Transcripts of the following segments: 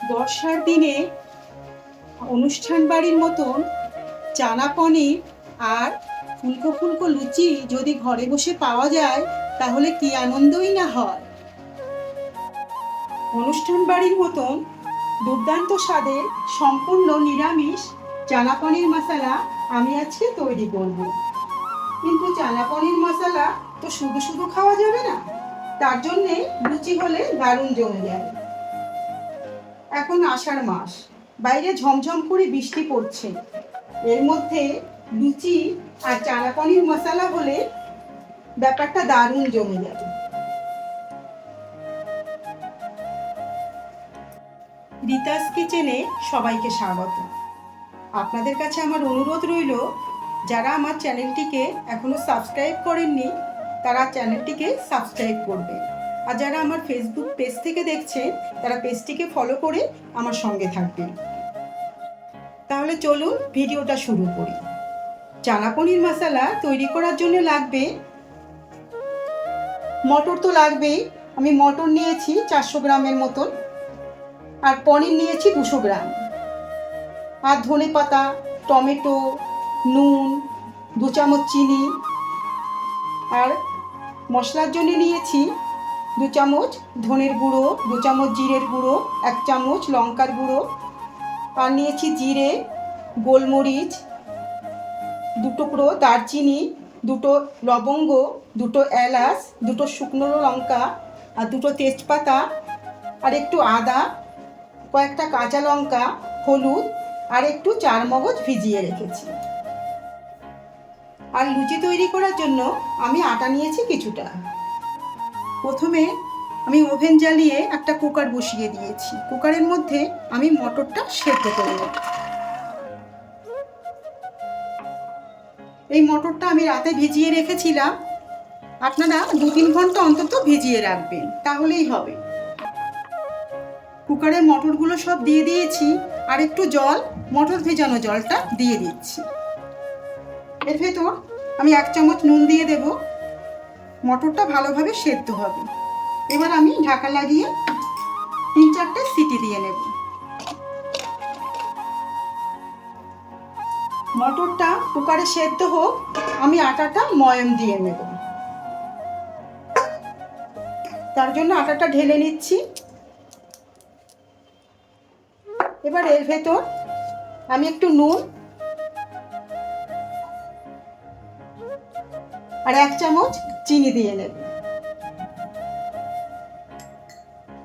বর্ষার দিনে অনুষ্ঠান বাড়ির মতন চানা পনির আর ফুলকো ফুলকো লুচি যদি ঘরে বসে পাওয়া যায়, তাহলে কি আনন্দই না হয়? অনুষ্ঠান বাড়ির মতন দুর্দান্ত স্বাদের সম্পূর্ণ নিরামিষ চানা পনির মশলা আমি আজকে তৈরি করব। কিন্তু চানা পনির মশলা তো শুধু শুধু খাওয়া যাবে না, তার জন্যে লুচি হলে দারুণ জমে যাবে এখন আষাঢ় মাস। বাইরে ঝমঝম করে বৃষ্টি পড়ছে। এর মধ্যে লুচি আর চানা পনির মশলা হলে ব্যাপারটা দারুণ জমে যাবে। রিতাস কিচেনে সবাইকে স্বাগত। আপনাদের কাছে আমার অনুরোধ রইল, যারা আমার চ্যানেলটিকে এখনও সাবস্ক্রাইব করেননি, তারা চ্যানেলটিকে সাবস্ক্রাইব করবে আর যারা আমার ফেসবুক পেজ থেকে দেখছেন, তারা পেজটিকে ফলো করে আমার সঙ্গে থাকবেন। তাহলে চলুন ভিডিওটা শুরু করি। চানা পনির মশলা তৈরি করার জন্য লাগবে। মটর তো লাগবেই। আমি মটর নিয়েছি চারশো গ্রামের মতন। আর পনির নিয়েছি দুশো গ্রাম। আর ধনে পাতা, টমেটো, নুন, দু চামচ চিনি। আর মশলার জন্য নিয়েছি দু চামচ ধনের গুঁড়ো, দু চামচ জিরের গুঁড়ো, এক চামচ লঙ্কার গুঁড়ো। আর নিয়েছি জিরে, গোলমরিচ, দু টুকরো দারচিনি, দুটো লবঙ্গ, দুটো এলাচ, দুটো শুকনো লঙ্কা আর দুটো তেজপাতা আর একটু আদা, কয়েকটা কাঁচা লঙ্কা, হলুদ আর একটু চার মগজ ভিজিয়ে রেখেছি। আর লুচি তৈরি করার জন্য আমি আটা নিয়েছি কিছুটা। প্রথমে আমি ওভেন জ্বালিয়ে একটা কুকার বসিয়ে দিয়েছি। কুকারের মধ্যে আমি মটরটা সেদ্ধ করে এই মটরটা আমি রাতে ভিজিয়ে রেখেছিলাম। আপনারা দু তিন ঘণ্টা অন্তত ভিজিয়ে রাখবেন, তাহলেই হবে। কুকারের মটরগুলো সব দিয়ে দিয়েছি আর একটু জল, মটর ভেজানো জলটা দিয়ে দিচ্ছি। এর ভেতর আমি এক চামচ নুন দিয়ে দেব। মটরটা ভালোভাবে সেদ্ধ হবে। এবার আমি ঢাকা লাগিয়ে তিন চারটে সিটি দিয়ে নেব। মটরটা কুকারে সেদ্ধ হোক, আমি আটাটা ময়ম দিয়ে নেব। তার জন্য আটাটা ঢেলে নিচ্ছি। এবার এর ভেতর আমি একটু নুন আর এক চামচ চিনি দিয়ে নেব।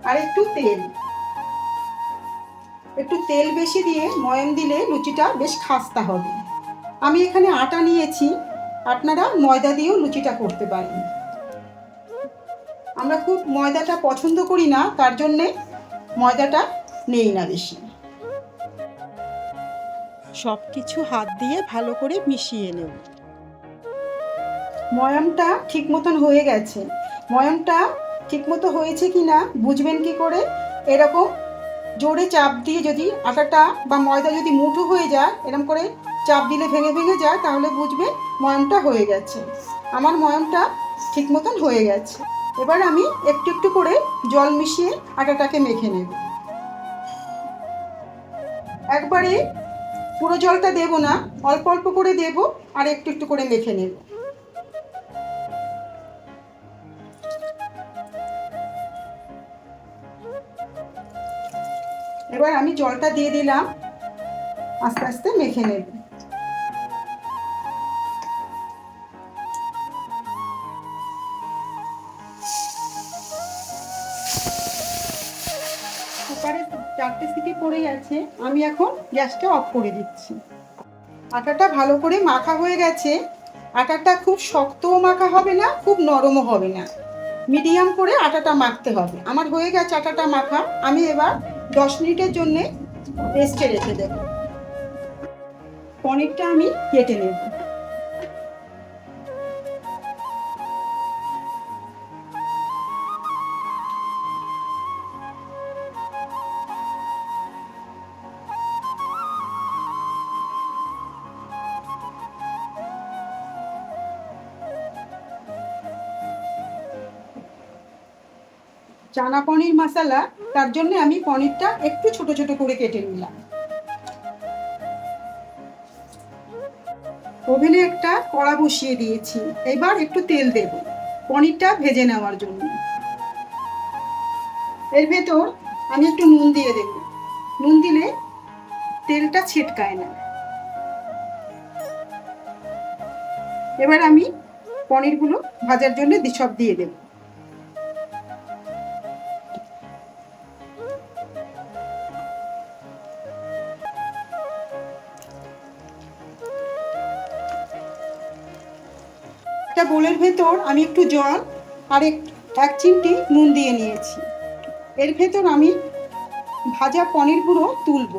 আর একটু তেল। একটু তেল বেশি দিয়ে ময়ম দিলে লুচিটা বেশ খাস্তা হবে। আমি এখানে আটা নিয়েছি। আপনারা ময়দা দিয়েও লুচিটা করতে পারেন। আমরা খুব ময়দাটা পছন্দ করি না, তার জন্যে ময়দাটা নেই না বেশি। সব কিছু হাত দিয়ে ভালো করে মিশিয়ে নেব। ময়ামটা ঠিক মতন হয়ে গেছে। ময়ামটা ঠিক মতো হয়েছে কি না, বুঝবেন কি করে? এরকম জোরে চাপ দিয়ে যদি আটাটা বা ময়দা যদি মুঠো হয়ে যায়, এরকম করে চাপ দিলে ভেঙে ভেঙে যায়, তাহলে বুঝবে ময়ামটা হয়ে গেছে। আমার ময়ামটা ঠিক মতন হয়ে গেছে। এবার আমি একটু একটু করে জল মিশিয়ে আটাটাকে মেখে নেব। একবারে পুরো জলটা দেব না, অল্প অল্প করে দেব আর একটু একটু করে মেখে নেব। এবার আমি জলটা দিয়ে দিলাম। আস্তে আস্তে মেখে নেব। কুকারে চারটে সিটি পড়ে গেছে। আমি এখন গ্যাসটা অফ করে দিচ্ছি। আটাটা ভালো করে মাখা হয়ে গেছে। আটাটা খুব শক্তও মাখা হবে না, খুব নরমও হবে না। মিডিয়াম করে আটাটা মাখতে হবে। আমার হয়ে গেছে আটাটা মাখা। আমি এবার দশ মিনিটের জন্যে রেস্টে রেখে দেব। পনিরটা আমি কেটে নেব। চানা পনির মশলা তার জন্য আমি পনিরটা একটু ছোট ছোট করে কেটে নিলাম। ওভেনে একটা কড়া বসিয়ে দিয়েছি। এবার একটু তেল দেব, পনিরটা ভেজে নেওয়ার জন্য। এর ভেতর আমি একটু নুন দিয়ে দেব। নুন দিলে তেলটা ছিটকায় না। এবার আমি পনিরগুলো ভাজার জন্য সব দিয়ে দেব। বোলের ভেতর আমি একটু জল আর এক এক চিমটি নুন দিয়ে নিয়েছি। এর ভেতর আমি ভাজা পনিরগুলো তুলব।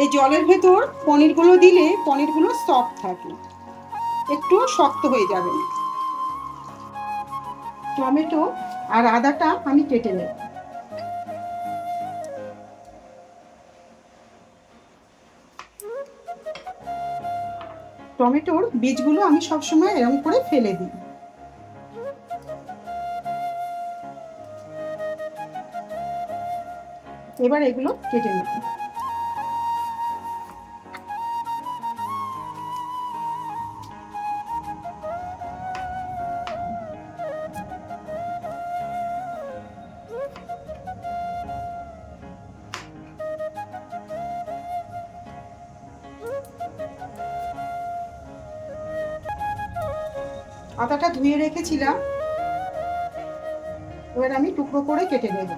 এই জলের ভেতর পনিরগুলো দিলে পনিরগুলো সফট থাকে। একটু শক্ত হয়ে যাবে। টমেটো আর আদাটা আমি কেটে নেব। টমেটোর বীজগুলো আমি সবসময় এরম করে ফেলে দিই। এবার এগুলো কেটে নেব। ধুয়ে রেখেছিলাম। এবার আমি টুকরো করে কেটে নেব।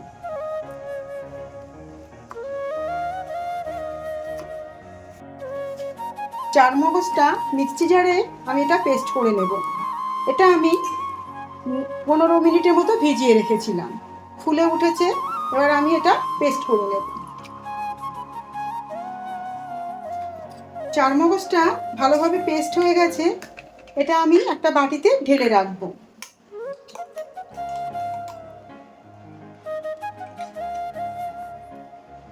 চার মগজটা মিক্সি জারে আমি এটা পেস্ট করে নেব। এটা আমি পনেরো মিনিটের মতো ভিজিয়ে রেখেছিলাম। ফুলে উঠেছে, এবার আমি এটা পেস্ট করে নেব। চার মগজটা ভালোভাবে পেস্ট হয়ে গেছে। এটা আমি একটা বাটিতে ঢেলে রাখব।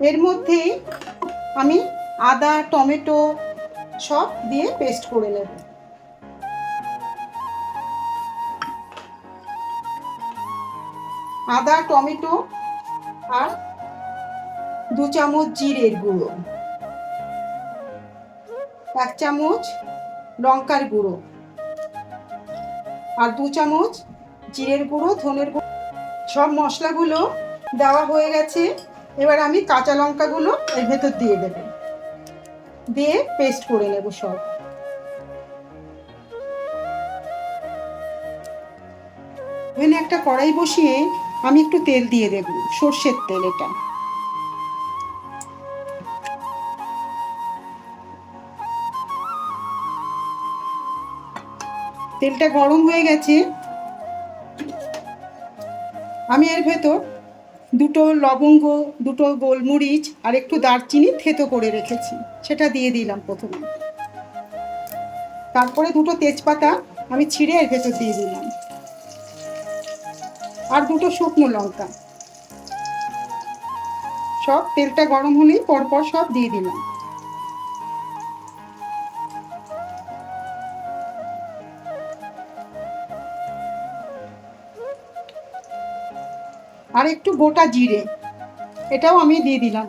এর মধ্যে আমি আদা, টমেটো সব দিয়ে পেস্ট করে নেব। আদা, টমেটো আর দু চামচ জিরের গুঁড়ো। এক চামচ লঙ্কার গুঁড়ো। আর দু চামচ জিরের গুঁড়ো, ধনের গুঁড়ো, সব মশলাগুলো দেওয়া হয়ে গেছে। এবার আমি কাঁচা লঙ্কাগুলো এর ভেতর দিয়ে দেবো। দিয়ে পেস্ট করে নেব সব। ওখানে একটা কড়াই বসিয়ে আমি একটু তেল দিয়ে দেব, সর্ষের তেল এটা। তেলটা গরম হয়ে গেছে। আমি এর ভেতর দুটো লবঙ্গ, দুটো গোলমরিচ আর একটু দারচিনি থেতো করে রেখেছি। সেটা দিয়ে দিলাম প্রথমে। তারপরে দুটো তেজপাতা আমি ছিঁড়ে এর ভেতর দিয়ে দিলাম। আর দুটো শুকনো লঙ্কা। সব তেলটা গরম হলেই পরপর সব দিয়ে দিলাম। আর একটু গোটা জিরে, এটাও আমি দিয়ে দিলাম।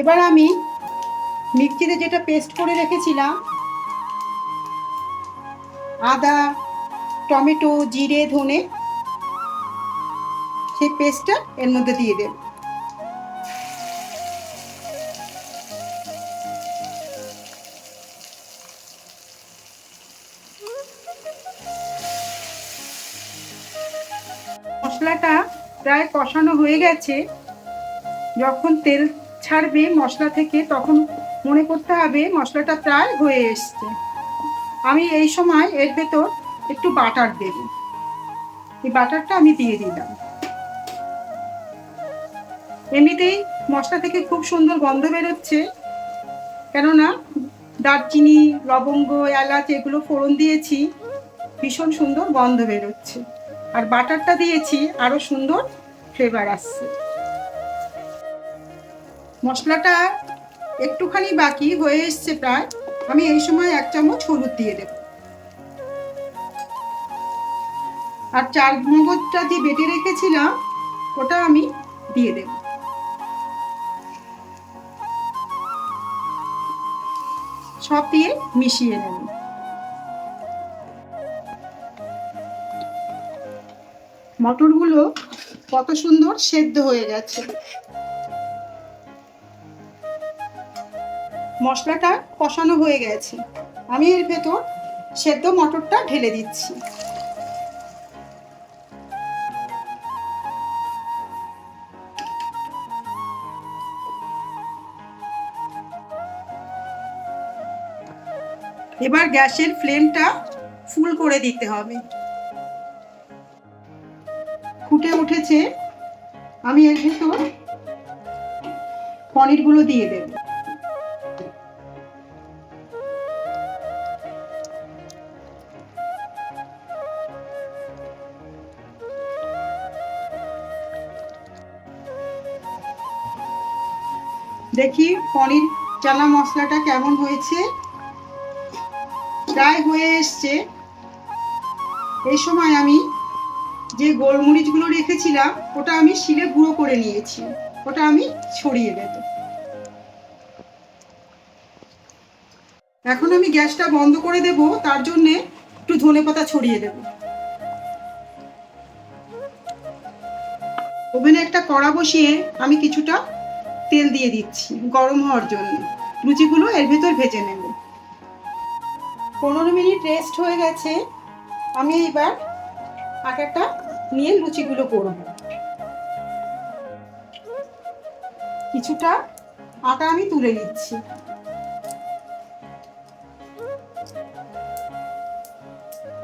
এবার আমি মিক্সিতে যেটা পেস্ট করে রেখেছিলাম, আদা, টমেটো, জিরে, ধনে সেই পেস্টটা এর মধ্যে দিয়ে দেব। মশলাটা প্রায় কষানো হয়ে গেছে। যখন তেল ছাড়বে মশলা থেকে, তখন মনে করতে হবে মশলাটা প্রায় হয়ে এসছে। আমি এই সময় এর ভেতর একটু বাটার দেব। এই বাটারটা আমি দিয়ে দিলাম। এমনিতেই মশলা থেকে খুব সুন্দর গন্ধ বেরোচ্ছে। কেননা দারচিনি, লবঙ্গ, এলাচ এগুলো ফোড়ন দিয়েছি, ভীষণ সুন্দর গন্ধ বেরোচ্ছে। আর বাটারটা দিয়েছি আরও সুন্দর ফ্লেভার আসছে। মশলাটা একটুখানি বাকি হয়ে এসছে প্রায়। আমি এই সময় এক চামচ হলুদ দিয়ে দেব। আর চার মগজটা যে বেটে রেখেছিলাম, ওটা আমি দিয়ে দেব। সব দিয়ে মিশিয়ে নেব। মটরগুলো কত সুন্দর সেদ্ধ হয়ে গেছে। মশলাটা কষানো হয়ে গেছে। আমি এর ভেতর সেদ্ধ মটরটা ঢেলে দিচ্ছি। এবার গ্যাসের ফ্লেমটা ফুল করে দিতে হবে। ফুটে উঠেছে, আমি এর ভেতর পনিরগুলো দিয়ে দেব। দেখি পনির চানা মশলাটা কেমন হয়েছে। প্রায় হয়ে এসছে। এই সময় আমি যে গোলমরিচগুলো রেখেছিলাম, ওটা আমি শিলে গুঁড়ো করে নিয়েছি। ওটা আমি ছড়িয়ে দেব। এখন আমি গ্যাসটা বন্ধ করে দেব, তার জন্যে একটু ধনে পাতা ছড়িয়ে দেব। ওভেনে একটা কড়া বসিয়ে আমি কিছুটা তেল দিয়ে দিচ্ছি গরম হওয়ার জন্য। লুচিগুলো এর ভেতর ভেজে নেব। পনেরো মিনিট রেস্ট হয়ে গেছে। আমি এইবার আটাটা নিয়ে লুচিগুলো করব। কিছুটা আটা আমি তুলে নিচ্ছি।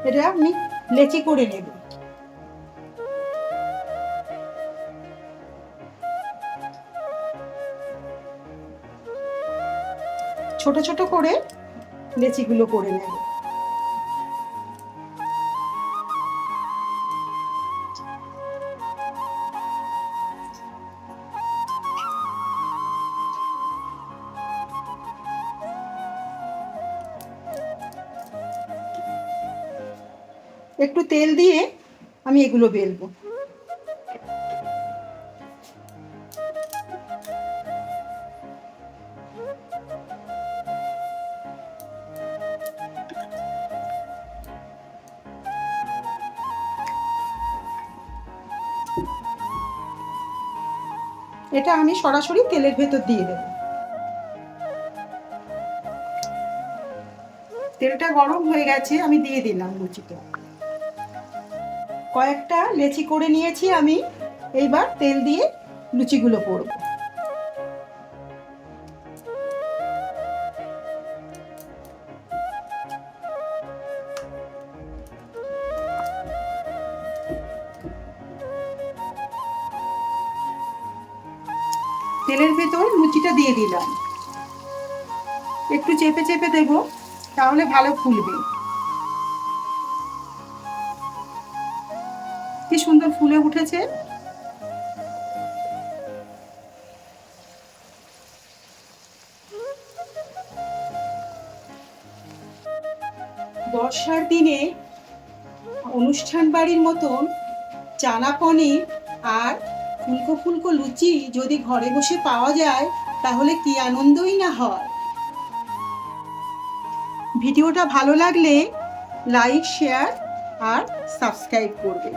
এটা আমি লেচি করে নেব। ছোট ছোট করে লেচিগুলো করে নেব। একটু তেল দিয়ে আমি এগুলো বেলবো। এটা আমি সরাসরি তেলের ভেতর দিয়ে দেব। তেলটা গরম হয়ে গেছে, আমি দিয়ে দিলাম লুচিটা। কয়েকটা লেচি করে নিয়েছি আমি, এইবার তেল দিয়ে লুচিগুলো করব তেলের ভেতর লুচিটা দিয়ে দিলাম। একটু চেপে চেপে দেব, তাহলে ভালো ফুলবে। কি সুন্দর ফুলে উঠেছে। বর্ষার দিনে অনুষ্ঠান বাড়ির মতন চানা পনির আর ফুলকো ফুলকো লুচি যদি ঘরে বসে পাওয়া যায়, তাহলে কি আনন্দই না হয়? ভিডিওটা ভালো লাগলে লাইক শেয়ার আর সাবস্ক্রাইব করবেন।